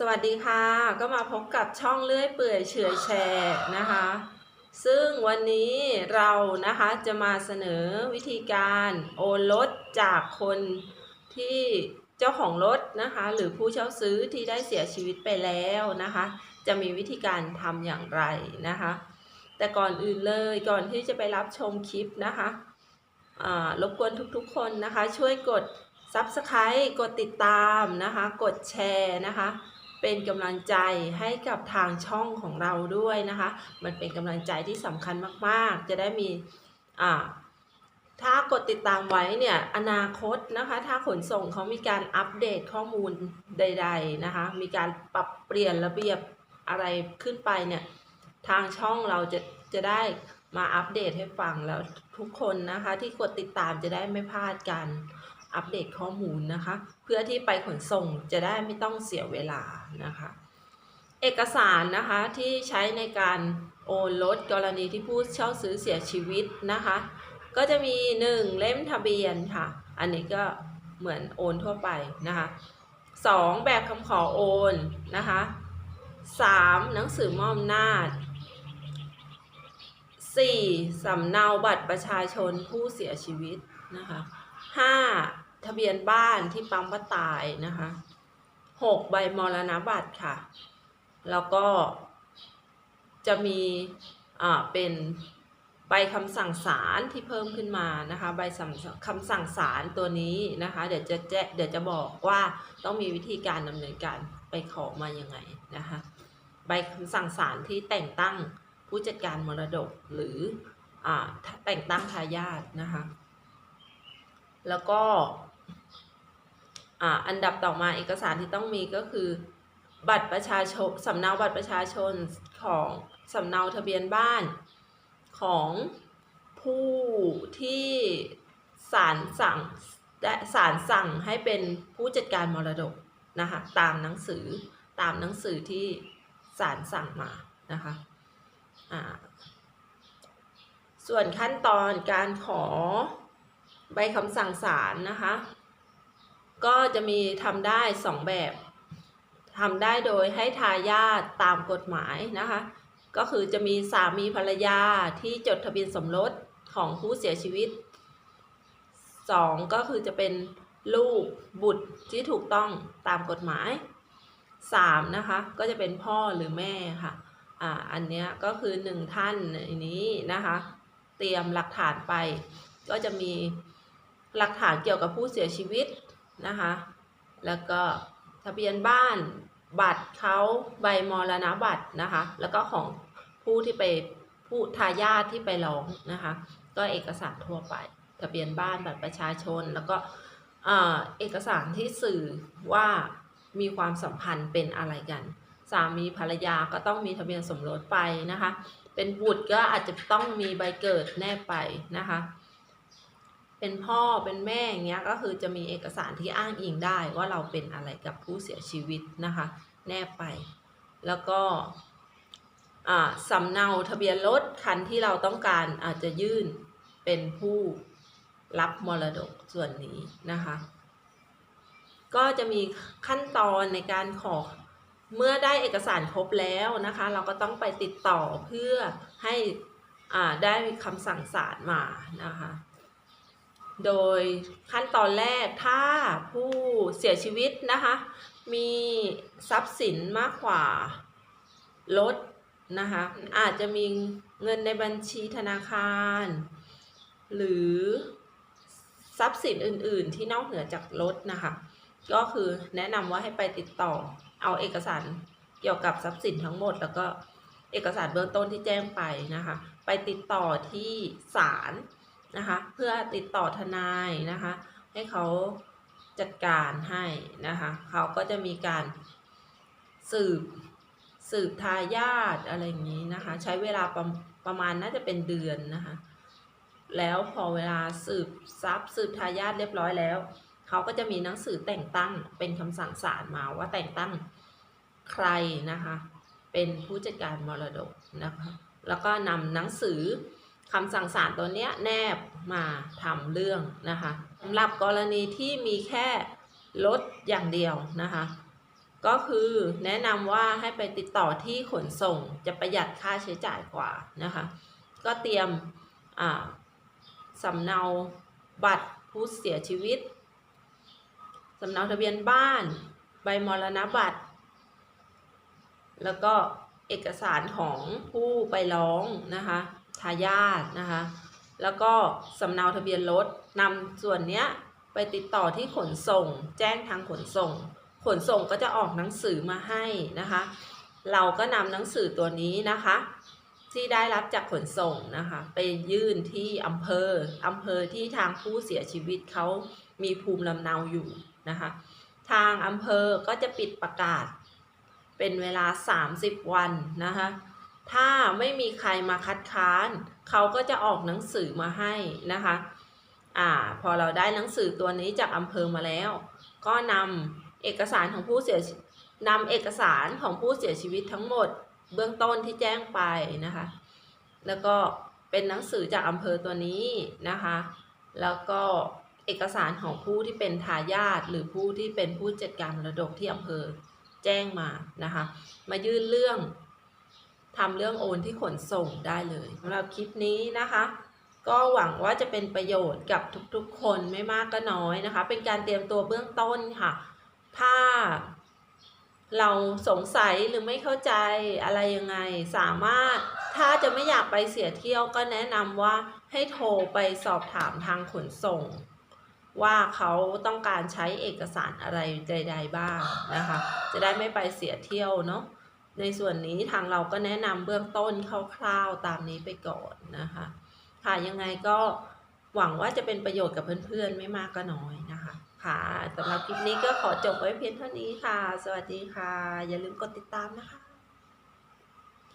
สวัสดีค่ะ ก็มาพบกับช่องเลื่อยเปื่อยเฉอยแชร์นะคะ ซึ่งวันนี้เรานะคะจะมาเสนอวิธีการโอนรถจากคนที่เจ้าของรถนะคะ หรือผู้เช่าซื้อที่ได้เสียชีวิตไปแล้วนะคะ จะมีวิธีการทำอย่างไรนะคะ แต่ก่อนอื่นเลยก่อนที่จะไปรับชมคลิปนะคะอ่ารบกวนทุกๆคนนะคะ ช่วยกด Subscribe กดติดตามนะคะ กดแชร์นะคะ เป็นกำลังใจให้กับทางช่องของเราด้วยนะคะ มันเป็นกำลังใจที่สำคัญมากๆ จะได้มีอ่าถ้ากดติดตามไว้เนี่ยอนาคตนะคะ ถ้าขนส่งเขามีการอัปเดตข้อมูลใด ๆนะคะ มีการปรับเปลี่ยนระเบียบอะไรขึ้นไปเนี่ยทางช่องเราจะจะได้มาอัปเดตให้ฟังแล้วทุกคนนะคะ ที่กดติดตามจะได้ไม่พลาดการ อัปเดตข้อมูลนะคะ เพื่อที่ไปขนส่งจะได้ไม่ต้องเสียเวลานะคะ เอกสารนะคะที่ใช้ในการโอนรถกรณีที่ผู้เช่าซื้อเสียชีวิตนะคะ ก็จะมี 1 เล่มทะเบียนค่ะ อันนี้ก็เหมือนโอนทั่วไปนะคะ 2 แบบคำขอโอนนะคะ 3. หนังสือมอบอำนาจ 4. สำเนาบัตรประชาชนผู้เสียชีวิตนะคะ 5. ทะเบียนบ้านที่ปั๊มว่าตายนะคะ 6. ใบมรณบัตรค่ะ แล้วก็จะมีอ่าเป็นใบคำสั่งศาลที่เพิ่มขึ้นมานะคะใบคำสั่งศาลตัวนี้นะคะ เดี๋ยวจะแจ้เดี๋ยวจะบอกว่าต้องมีวิธีการดำเนินการไปขอมายังไงนะคะใบคำสั่งศาลที่แต่งตั้งผู้จัดการมรดกหรืออ่าแต่งตั้งทายาทนะคะ แล้วก็ อ่าอันดับต่อมาเอกสารที่ต้องมีก็คือ บัตรประชาชนสำเนาบัตรประชาชนของสำเนาทะเบียนบ้านของผู้ที่ศาลสั่งได้ศาลสั่งให้เป็นผู้จัดการมรดกนะคะตามหนังสือตามหนังสือที่ศาลสั่งมานะคะอ่าส่วนขั้นตอนการขอใบคำสั่งศาลนะคะ ก็จะมีทำได้สองแบบทำได้โดยให้ทายาทตามกฎหมายนะคะ ก็คือจะมีสามีภรรยาที่จดทะเบียนสมรสของผู้เสียชีวิตสองก็คือจะเป็นลูกบุตรที่ถูกต้องตามกฎหมายสามนะคะ ก็จะเป็นพ่อหรือแม่ค่ะอ่าอันเนี้ยก็คือหนึ่งท่านในนี้นะคะ เตรียมหลักฐานไป ก็จะมีหลักฐานเกี่ยวกับผู้เสียชีวิต นะคะ แล้วก็ทะเบียนบ้านบัตรเขาใบมรณบัตรนะคะ แล้วก็ของผู้ที่ไปผู้ทายาทที่ไปร้องนะคะ ก็เอกสารทั่วไป ทะเบียนบ้านบัตรประชาชน แล้วก็เอ่อเอกสารที่สื่อว่ามีความสัมพันธ์เป็นอะไรกัน สามีภรรยาก็ต้องมีทะเบียนสมรสไปนะคะ เป็นบุตรก็อาจจะต้องมีใบเกิดแนบไปนะคะ เป็นพ่อเป็นแม่อย่างเงี้ยก็คือจะมีเอกสารที่อ้างอิงได้ว่าเราเป็นอะไรกับผู้เสียชีวิตนะคะ แนบไป แล้วก็อ่าสำเนาทะเบียนรถคันที่เราต้องการอาจจะยื่นเป็นผู้รับมรดกส่วนนี้นะคะ ก็จะมีขั้นตอนในการขอเมื่อได้เอกสารครบแล้วนะคะ เราก็ต้องไปติดต่อเพื่อให้อ่าได้คำสั่งศาลมานะคะ โดยขั้นตอนแรกถ้าผู้เสียชีวิตนะคะ มีทรัพย์สินมากกว่ารถนะคะอาจจะมีเงินในบัญชีธนาคาร หรือทรัพย์สินอื่น ๆ ที่นอกเหนือจากรถนะคะ ก็คือแนะนำว่าให้ไปติดต่อเอาเอกสารเกี่ยวกับทรัพย์สินทั้งหมด แล้วก็เอกสารเบื้องต้นที่แจ้งไปนะคะ ไปติดต่อที่ศาล นะคะ เพื่อติดต่อทนายนะคะ ให้เขาจัดการให้นะคะเขาก็จะมีการสืบสืบทายาทอะไรอย่างนี้นะคะ ใช้เวลาประประมาณน่าจะเป็นเดือนนะคะ แล้วพอเวลาสืบทรัพย์สืบทายาทเรียบร้อยแล้วเขาก็จะมีหนังสือแต่งตั้งเป็นคำสั่งศาลมาว่าแต่งตั้งใครนะคะ เป็นผู้จัดการมรดกนะคะ แล้วก็นำหนังสือ คำสั่งศาลตัวเนี้ยแนบมาทำเรื่องนะคะสำหรับกรณีที่มีแค่รถอย่างเดียวนะคะ ก็คือแนะนำว่าให้ไปติดต่อที่ขนส่งจะประหยัดค่าใช้จ่ายกว่านะคะ ก็เตรียมอ่าสำเนาบัตรผู้เสียชีวิตสำเนาทะเบียนบ้าน ใบมรณบัตร แล้วก็เอกสารของผู้ไปร้องนะคะ ทายาทนะคะ แล้วก็สำเนาทะเบียนรถนำส่วนเนี้ยไปติดต่อที่ขนส่ง แจ้งทางขนส่ง ขนส่งก็จะออกหนังสือมาให้นะคะ เราก็นำหนังสือตัวนี้นะคะ ที่ได้รับจากขนส่งนะคะ ไปยื่นที่อำเภออำเภอที่ทางผู้เสียชีวิตเขามีภูมิลำเนาอยู่นะคะ ทางอำเภอก็จะปิดประกาศ เป็นเวลา 30 วันนะคะ ถ้าไม่มีใครมาคัดค้าน เขาก็จะออกหนังสือมาให้นะคะอ่าพอเราได้หนังสือตัวนี้จากอำเภอมาแล้ว ก็นำเอกสารของผู้เสียนำเอกสารของผู้เสียชีวิตทั้งหมด เบื้องต้นที่แจ้งไปนะคะ แล้วก็เป็นหนังสือจากอำเภอตัวนี้นะคะ แล้วก็เอกสารของผู้ที่เป็นทายาทหรือผู้ที่เป็นผู้จัดการมรดกที่อำเภอแจ้งมานะคะ มายื่นเรื่อง ทำเรื่องโอนที่ขนส่งได้เลยสำหรับคลิปนี้นะคะ ก็หวังว่าจะเป็นประโยชน์กับทุกๆ คนไม่มากก็น้อยนะคะ เป็นการเตรียมตัวเบื้องต้นค่ะ ถ้าเราสงสัยหรือไม่เข้าใจอะไรยังไง สามารถถ้าจะไม่อยากไปเสียเที่ยวก็แนะนำว่าให้โทรไปสอบถามทางขนส่ง ว่าเขาต้องการใช้เอกสารอะไรใด ๆ บ้างนะคะ จะได้ไม่ไปเสียเที่ยวเนาะ ในส่วนนี้ทางเราก็แนะนำเบื้องต้นคร่าวๆตามนี้ไปก่อนนะคะ ค่ะยังไงก็หวังว่าจะเป็นประโยชน์กับเพื่อนๆไม่มากก็น้อยนะคะ ค่ะสำหรับคลิปนี้ก็ขอจบไว้เพียงเท่านี้ค่ะ สวัสดีค่ะ อย่าลืมกดติดตามนะคะ